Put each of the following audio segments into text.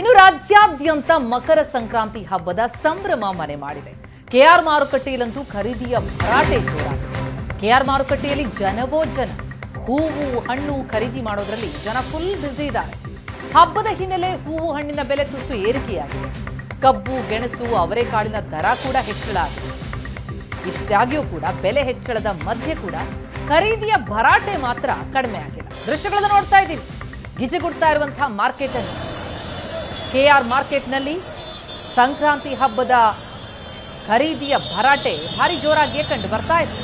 ಇನ್ನು ರಾಜ್ಯಾದ್ಯಂತ ಮಕರ ಸಂಕ್ರಾಂತಿ ಹಬ್ಬದ ಸಂಭ್ರಮ ಮನೆ ಮಾಡಿದೆ. ಕೆಆರ್ ಮಾರುಕಟ್ಟೆಯಲ್ಲಂತೂ ಖರೀದಿಯ ಭರಾಟೆ ಜೋರಾಗಿದೆ. ಕೆಆರ್ ಮಾರುಕಟ್ಟೆಯಲ್ಲಿ ಜನವೋ ಜನ, ಹೂವು, ಹಣ್ಣು ಖರೀದಿ ಮಾಡೋದ್ರಲ್ಲಿ ಜನ ಫುಲ್ ಬ್ಯುಸಿ ಇದ್ದಾರೆ. ಹಬ್ಬದ ಹಿನ್ನೆಲೆ ಹೂವು ಹಣ್ಣಿನ ಬೆಲೆ ತುಸು ಏರಿಕೆಯಾಗಿದೆ. ಕಬ್ಬು, ಗೆಣಸು ಅವರೆಕಾಳಿನ ದರ ಕೂಡ ಹೆಚ್ಚಳ ಆಗಿದೆ. ಇಷ್ಟಾಗಿಯೂ ಕೂಡ ಬೆಲೆ ಹೆಚ್ಚಳದ ಮಧ್ಯೆ ಕೂಡ ಖರೀದಿಯ ಭರಾಟೆ ಮಾತ್ರ ಕಡಿಮೆ ಆಗಿಲ್ಲ. ದೃಶ್ಯಗಳನ್ನು ನೋಡ್ತಾ ಇದ್ದೀವಿ ಗಿಜಗುಡ್ತಾ ಇರುವಂತಹ ಮಾರ್ಕೆಟ್ ಅನ್ನು ಕೆಆರ್ ಮಾರ್ಕೆಟ್ನಲ್ಲಿ ಸಂಕ್ರಾಂತಿ ಹಬ್ಬದ ಖರೀದಿಯ ಭರಾಟೆ ಭಾರಿ ಜೋರಾಗಿಯೇ ಕಂಡು ಬರ್ತಾ ಇತ್ತು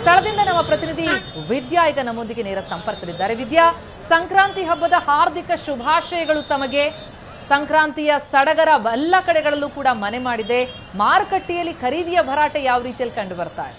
ಸ್ಥಳದಿಂದ ನಮ್ಮ ಪ್ರತಿನಿಧಿ ವಿದ್ಯಾ ಈಗ ನಮ್ಮೊಂದಿಗೆ ನೇರ ಸಂಪರ್ಕದಲ್ಲಿದ್ದಾರೆ. ವಿದ್ಯಾ, ಸಂಕ್ರಾಂತಿ ಹಬ್ಬದ ಹಾರ್ದಿಕ ಶುಭಾಶಯಗಳು ತಮಗೆ. ಸಂಕ್ರಾಂತಿಯ ಸಡಗರ ಎಲ್ಲ ಕಡೆಗಳಲ್ಲೂ ಕೂಡ ಮನೆ ಮಾಡಿದೆ. ಮಾರುಕಟ್ಟೆಯಲ್ಲಿ ಖರೀದಿಯ ಭರಾಟೆ ಯಾವ ರೀತಿಯಲ್ಲಿ ಕಂಡು ಬರ್ತಾ ಇದೆ?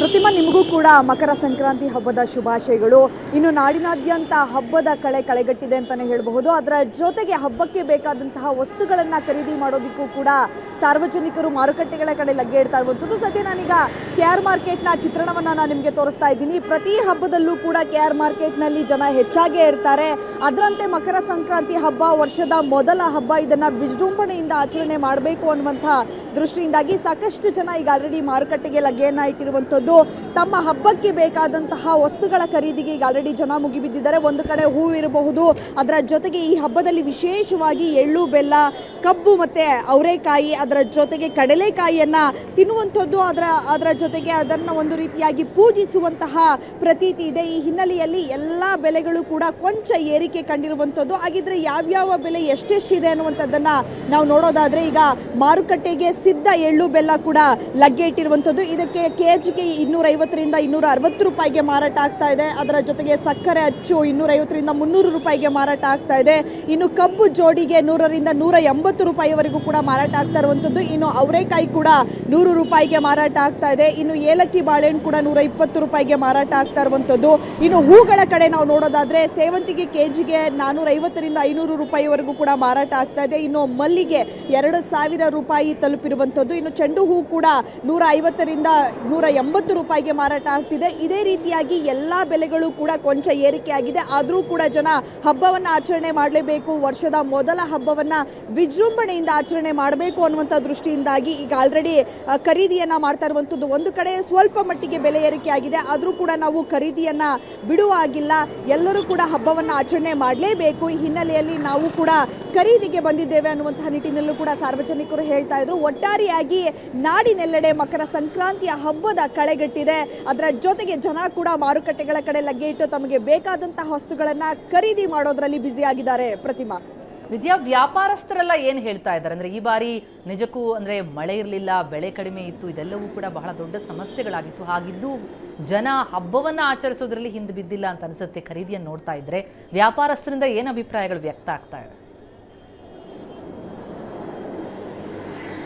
ಪ್ರತಿಮಾ ನಿಮಗೂ ಕೂಡ ಮಕರ ಸಂಕ್ರಾಂತಿ ಹಬ್ಬದ ಶುಭಾಶಯಗಳು. ಇನ್ನು ನಾಡಿನಾದ್ಯಂತ ಹಬ್ಬದ ಕಳೆ ಕಳೆಗಟ್ಟಿದೆ ಅಂತಲೇ ಹೇಳಬಹುದು. ಅದರ ಜೊತೆಗೆ ಹಬ್ಬಕ್ಕೆ ಬೇಕಾದಂತಹ ವಸ್ತುಗಳನ್ನು ಖರೀದಿ ಮಾಡೋದಕ್ಕೂ ಕೂಡ ಸಾರ್ವಜನಿಕರು ಮಾರುಕಟ್ಟೆಗಳ ಕಡೆ ಲಗ್ಗೆ ಇಡ್ತಾ ಇರುವಂಥದ್ದು. ಸದ್ಯ ನಾನೀಗ ಕೆ ಆರ್ ಮಾರ್ಕೆಟ್ನ ಚಿತ್ರಣವನ್ನು ನಾನು ನಿಮಗೆ ತೋರಿಸ್ತಾ ಇದ್ದೀನಿ. ಪ್ರತಿ ಹಬ್ಬದಲ್ಲೂ ಕೂಡ ಕೆ ಆರ್ ಮಾರ್ಕೆಟ್ನಲ್ಲಿ ಜನ ಹೆಚ್ಚಾಗೇ ಇರ್ತಾರೆ. ಅದರಂತೆ ಮಕರ ಸಂಕ್ರಾಂತಿ ಹಬ್ಬ ವರ್ಷದ ಮೊದಲ ಹಬ್ಬ ಇದನ್ನು ವಿಜೃಂಭಣೆಯಿಂದ ಆಚರಣೆ ಮಾಡಬೇಕು ಅನ್ನುವಂಥ ದೃಷ್ಟಿಯಿಂದಾಗಿ ಸಾಕಷ್ಟು ಜನ ಈಗ ಆಲ್ರೆಡಿ ಮಾರುಕಟ್ಟೆಗೆ ಲಗ್ಗೆಯನ್ನು ಇಟ್ಟಿರುವಂಥದ್ದು. ತಮ್ಮ ಹಬ್ಬಕ್ಕೆ ಬೇಕಾದಂತಹ ವಸ್ತುಗಳ ಖರೀದಿಗೆ ಈಗ ಆಲ್ರೆಡಿ ಜನ ಮುಗಿಬಿದ್ದಿದ್ದಾರೆ. ಒಂದು ಕಡೆ ಹೂವಿರಬಹುದು ಅದರ ಜೊತೆಗೆ ಈ ಹಬ್ಬದಲ್ಲಿ ವಿಶೇಷವಾಗಿ ಎಳ್ಳು, ಬೆಲ್ಲ, ಕಬ್ಬು ಮತ್ತು ಅವರೆಕಾಯಿ, ಅದರ ಜೊತೆಗೆ ಕಡಲೆಕಾಯಿಯನ್ನು ತಿನ್ನುವಂಥದ್ದು, ಅದರ ಅದರ ಜೊತೆಗೆ ಅದನ್ನು ಒಂದು ರೀತಿಯಾಗಿ ಪೂಜಿಸುವಂತಹ ಪ್ರತೀತಿ ಇದೆ. ಈ ಹಿನ್ನೆಲೆಯಲ್ಲಿ ಎಲ್ಲ ಬೆಲೆಗಳು ಕೂಡ ಕೊಂಚ ಏರಿಕೆ ಕಂಡಿರುವಂಥದ್ದು. ಹಾಗಿದ್ರೆ ಯಾವ್ಯಾವ ಬೆಲೆ ಎಷ್ಟೆಷ್ಟಿದೆ ಅನ್ನುವಂಥದ್ದನ್ನು ನಾವು ನೋಡೋದಾದರೆ ಈಗ ಮಾರುಕಟ್ಟೆಗೆ ಸಿದ್ಧ ಎಳ್ಳು, ಬೆಲ್ಲ ಕೂಡ ಲಗ್ಗೆ ಇಟ್ಟಿರುವಂಥದ್ದು. ಇದಕ್ಕೆ ಕೆ ಜಿಗೆ ಇನ್ನೂರೈವತ್ತರಿಂದ ಇನ್ನೂರ ಅರವತ್ತು ರೂಪಾಯಿಗೆ ಮಾರಾಟ ಆಗ್ತಾ ಇದೆ. ಅದರ ಜೊತೆಗೆ ಸಕ್ಕರೆ ಅಚ್ಚು ಇನ್ನೂರೈವತ್ತರಿಂದ ಮುನ್ನೂರು ರೂಪಾಯಿಗೆ ಮಾರಾಟ ಆಗ್ತಾ ಇದೆ. ಇನ್ನು ಕಬ್ಬು ಜೋಡಿಗೆ ನೂರರಿಂದ ನೂರ ಎಂಬತ್ತು ರೂಪಾಯಿವರೆಗೂ ಕೂಡ ಮಾರಾಟ ಆಗ್ತಾ ಇರುವಂಥದ್ದು. ಇನ್ನು ಅವರೆಕಾಯಿ ಕೂಡ ನೂರು ರೂಪಾಯಿಗೆ ಮಾರಾಟ ಆಗ್ತಾ ಇದೆ. ಇನ್ನು ಏಲಕ್ಕಿ ಬಾಳೆಹಣ್ಣು ಕೂಡ ನೂರ ಇಪ್ಪತ್ತು ರೂಪಾಯಿಗೆ ಮಾರಾಟ ಆಗ್ತಾ ಇರುವಂಥದ್ದು. ಇನ್ನು ಹೂಗಳ ಕಡೆ ನಾವು ನೋಡೋದಾದರೆ ಸೇವಂತಿಗೆ ಕೆ ಜಿಗೆ ನಾನ್ನೂರ ಐವತ್ತರಿಂದ ಐನೂರು ರೂಪಾಯಿವರೆಗೂ ಕೂಡ ಮಾರಾಟ ಆಗ್ತಾ ಇದೆ. ಇನ್ನು ಮಲ್ಲಿಗೆ ಎರಡು ಸಾವಿರ ರೂಪಾಯಿ ತಲುಪಿರುವಂಥದ್ದು. ಇನ್ನು ಚೆಂಡು ಹೂ ಕೂಡ ನೂರ ಐವತ್ತರಿಂದ ನೂರ ಎಂಬತ್ತು ರೂಪಾಯಿಗೆ ಮಾರಾಟ ಆಗ್ತಿದೆ. ಇದೇ ರೀತಿಯಾಗಿ ಎಲ್ಲ ಬೆಲೆಗಳು ಕೂಡ ಕೊಂಚ ಏರಿಕೆ ಆಗಿದೆ ಆದರೂ ಕೂಡ ಜನ ಹಬ್ಬವನ್ನು ಆಚರಣೆ ಮಾಡಲೇಬೇಕು. ವರ್ಷದ ಮೊದಲ ಹಬ್ಬವನ್ನು ವಿಜೃಂಭಣೆಯಿಂದ ಆಚರಣೆ ಮಾಡಬೇಕು ಅನ್ನುವಂಥ ದೃಷ್ಟಿಯಿಂದಾಗಿ ಈಗ ಆಲ್ರೆಡಿ ಖರೀದಿಯನ್ನು ಮಾಡ್ತಾ ಇರುವಂಥದ್ದು ಒಂದು ಕಡೆ ಸ್ವಲ್ಪ ಮಟ್ಟಿಗೆ ಬೆಲೆ ಏರಿಕೆ ಆಗಿದೆ ಆದರೂ ಕೂಡ ನಾವು ಖರೀದಿಯನ್ನು ಬಿಡುವ ಹಾಗಿಲ್ಲ. ಎಲ್ಲರೂ ಕೂಡ ಹಬ್ಬವನ್ನು ಆಚರಣೆ ಮಾಡಲೇಬೇಕು. ಈ ಹಿನ್ನೆಲೆಯಲ್ಲಿ ನಾವು ಕೂಡ ಖರೀದಿಗೆ ಬಂದಿದ್ದೇವೆ ಅನ್ನುವಂತಹ ನಿಟ್ಟಿನಲ್ಲೂ ಕೂಡ ಸಾರ್ವಜನಿಕರು ಹೇಳ್ತಾ ಇದ್ರು. ಒಟ್ಟಾರೆಯಾಗಿ ನಾಡಿನೆಲ್ಲೆಡೆ ಮಕರ ಸಂಕ್ರಾಂತಿಯ ಹಬ್ಬದ ಕಳೆಗಟ್ಟಿದೆ. ಅದರ ಜೊತೆಗೆ ಜನ ಕೂಡ ಮಾರುಕಟ್ಟೆಗಳ ಕಡೆ ಲಗ್ಗೆ ಇಟ್ಟು ತಮಗೆ ಬೇಕಾದಂತಹ ವಸ್ತುಗಳನ್ನು ಖರೀದಿ ಮಾಡೋದ್ರಲ್ಲಿ ಬ್ಯುಸಿ ಆಗಿದ್ದಾರೆ. ಪ್ರತಿಮಾ. ವಿದ್ಯಾ, ವ್ಯಾಪಾರಸ್ಥರೆಲ್ಲ ಏನು ಹೇಳ್ತಾ ಇದ್ದಾರೆ? ಅಂದರೆ ಈ ಬಾರಿ ನಿಜಕ್ಕೂ ಅಂದರೆ ಮಳೆ ಇರಲಿಲ್ಲ, ಬೆಳೆ ಕಡಿಮೆ ಇತ್ತು, ಇದೆಲ್ಲವೂ ಕೂಡ ಬಹಳ ದೊಡ್ಡ ಸಮಸ್ಯೆಗಳಾಗಿತ್ತು. ಹಾಗಿದ್ದು ಜನ ಹಬ್ಬವನ್ನು ಆಚರಿಸೋದ್ರಲ್ಲಿ ಹಿಂದೆ ಬಿದ್ದಿಲ್ಲ ಅಂತ ಅನಿಸುತ್ತೆ ಖರೀದಿಯನ್ನು ನೋಡ್ತಾ ಇದ್ದರೆ ವ್ಯಾಪಾರಸ್ಥರಿಂದ ಏನು ಅಭಿಪ್ರಾಯಗಳು ವ್ಯಕ್ತ ಆಗ್ತಾ ಇದೆ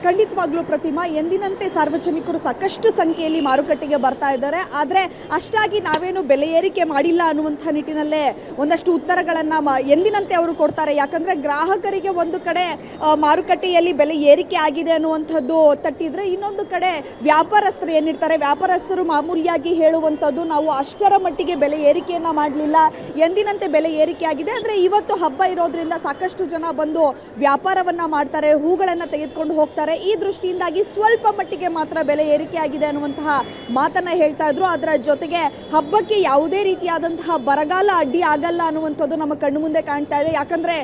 ಖಂಡಿತವಾಗ್ಲೂ ಪ್ರತಿಮಾ, ಎಂದಿನಂತೆ ಸಾರ್ವಜನಿಕರು ಸಾಕಷ್ಟು ಸಂಖ್ಯೆಯಲ್ಲಿ ಮಾರುಕಟ್ಟೆಗೆ ಬರ್ತಾ ಇದ್ದಾರೆ. ಆದರೆ ಅಷ್ಟಾಗಿ ನಾವೇನು ಬೆಲೆ ಏರಿಕೆ ಮಾಡಿಲ್ಲ ಅನ್ನುವಂಥ ನಿಟ್ಟಿನಲ್ಲೇ ಒಂದಷ್ಟು ಉತ್ತರಗಳನ್ನು ಎಂದಿನಂತೆ ಅವರು ಕೊಡ್ತಾರೆ. ಯಾಕಂದರೆ ಗ್ರಾಹಕರಿಗೆ ಒಂದು ಕಡೆ ಮಾರುಕಟ್ಟೆಯಲ್ಲಿ ಬೆಲೆ ಏರಿಕೆ ಆಗಿದೆ ಅನ್ನುವಂಥದ್ದು ತಟ್ಟಿದರೆ ಇನ್ನೊಂದು ಕಡೆ ವ್ಯಾಪಾರಸ್ಥರು ಏನಿರ್ತಾರೆ, ವ್ಯಾಪಾರಸ್ಥರು ಮಾಮೂಲಿಯಾಗಿ ಹೇಳುವಂಥದ್ದು, ನಾವು ಅಷ್ಟರ ಮಟ್ಟಿಗೆ ಬೆಲೆ ಏರಿಕೆಯನ್ನು ಮಾಡಲಿಲ್ಲ, ಎಂದಿನಂತೆ ಬೆಲೆ ಏರಿಕೆ ಆಗಿದೆ. ಅಂದರೆ ಇವತ್ತು ಹಬ್ಬ ಇರೋದ್ರಿಂದ ಸಾಕಷ್ಟು ಜನ ಬಂದು ವ್ಯಾಪಾರವನ್ನು ಮಾಡ್ತಾರೆ, ಹೂಗಳನ್ನು ತೆಗೆದುಕೊಂಡು ಹೋಗ್ತಾರೆ. ಈ ದೃಷ್ಟಿಯಿಂದಾಗಿ ಸ್ವಲ್ಪ ಮಟ್ಟಿಗೆ ಮಾತ್ರ ಬೆಲೆ ಏರಿಕೆ ಆಗಿದೆ ಅನ್ನುವಂತಹ ಮಾತನ್ನ ಹೇಳ್ತಾ ಇದ್ರು. ಅದರ ಜೊತೆಗೆ ಹಬ್ಬಕ್ಕೆ ಯಾವುದೇ ರೀತಿಯಾದಂತಹ ಬರಗಾಲ ಅಡ್ಡಿ ಆಗಲ್ಲ ಅನ್ನುವಂಥದ್ದು ನಮ್ಮ ಕಣ್ಣು ಮುಂದೆ ಕಾಣ್ತಾ ಇದೆ. ಯಾಕಂದ್ರೆ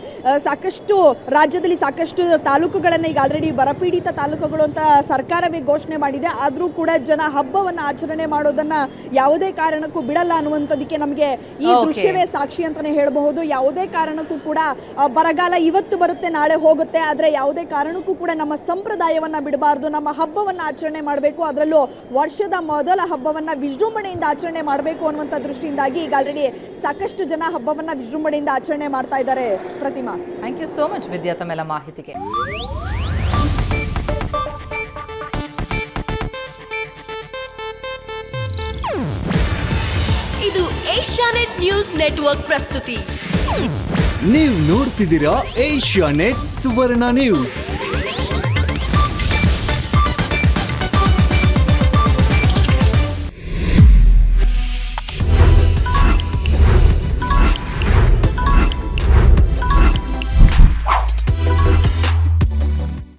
ಸಾಕಷ್ಟು ರಾಜ್ಯದಲ್ಲಿ ಸಾಕಷ್ಟು ತಾಲೂಕುಗಳನ್ನ ಈಗ ಆಲ್ರೆಡಿ ಬರಪೀಡಿತ ತಾಲೂಕುಗಳು ಅಂತ ಸರ್ಕಾರವೇ ಘೋಷಣೆ ಮಾಡಿದೆ. ಆದರೂ ಕೂಡ ಜನ ಹಬ್ಬವನ್ನು ಆಚರಣೆ ಮಾಡೋದನ್ನ ಯಾವುದೇ ಕಾರಣಕ್ಕೂ ಬಿಡಲ್ಲ ಅನ್ನುವಂಥದ್ದಕ್ಕೆ ನಮಗೆ ಈ ದೃಶ್ಯವೇ ಸಾಕ್ಷಿ ಅಂತಾನೆ ಹೇಳಬಹುದು. ಯಾವುದೇ ಕಾರಣಕ್ಕೂ ಕೂಡ ಬರಗಾಲ ಇವತ್ತು ಬರುತ್ತೆ ನಾಳೆ ಹೋಗುತ್ತೆ. ಆದರೆ ಯಾವುದೇ ಕಾರಣಕ್ಕೂ ಕೂಡ ನಮ್ಮ ಸಂಪ್ರದಾಯವನ್ನ ಬಿಡಬಾರ್ದು ನಮ್ಮ ಹಬ್ಬವನ್ನು ಆಚರಣೆ ಮಾಡಬೇಕು ಅದರಲ್ಲೂ ವರ್ಷದ ಮೊದಲ ಹಬ್ಬವನ್ನು ವಿಜೃಂಭಣೆಯಿಂದ ಆಚರಣೆ ಮಾಡಬೇಕು ಅನ್ನುವಂಥ ದೃಷ್ಟಿಯಿಂದಾಗಿ ಈಗ ಆಲ್ರೆಡಿ ಸಾಕಷ್ಟು ಜನ ಹಬ್ಬವನ್ನು ವಿಜೃಂಭಣೆಯಿಂದ ಆಚರಣೆ ಮಾಡ್ತಾ ಇದ್ದಾರೆ. Pratima. Thank you so much Vidya ತಮ್ಮೆಲ್ಲ ಮಾಹಿತಿಗೆ. ಇದು ಏಷ್ಯಾನೆಟ್ ನ್ಯೂಸ್ ನೆಟ್ವರ್ಕ್ ಪ್ರಸ್ತುತಿ. ನೀವು ನೋಡ್ತಿದ್ದೀರಾ ಏಷ್ಯಾ ನೆಟ್ ಸುವರ್ಣ ನ್ಯೂಸ್.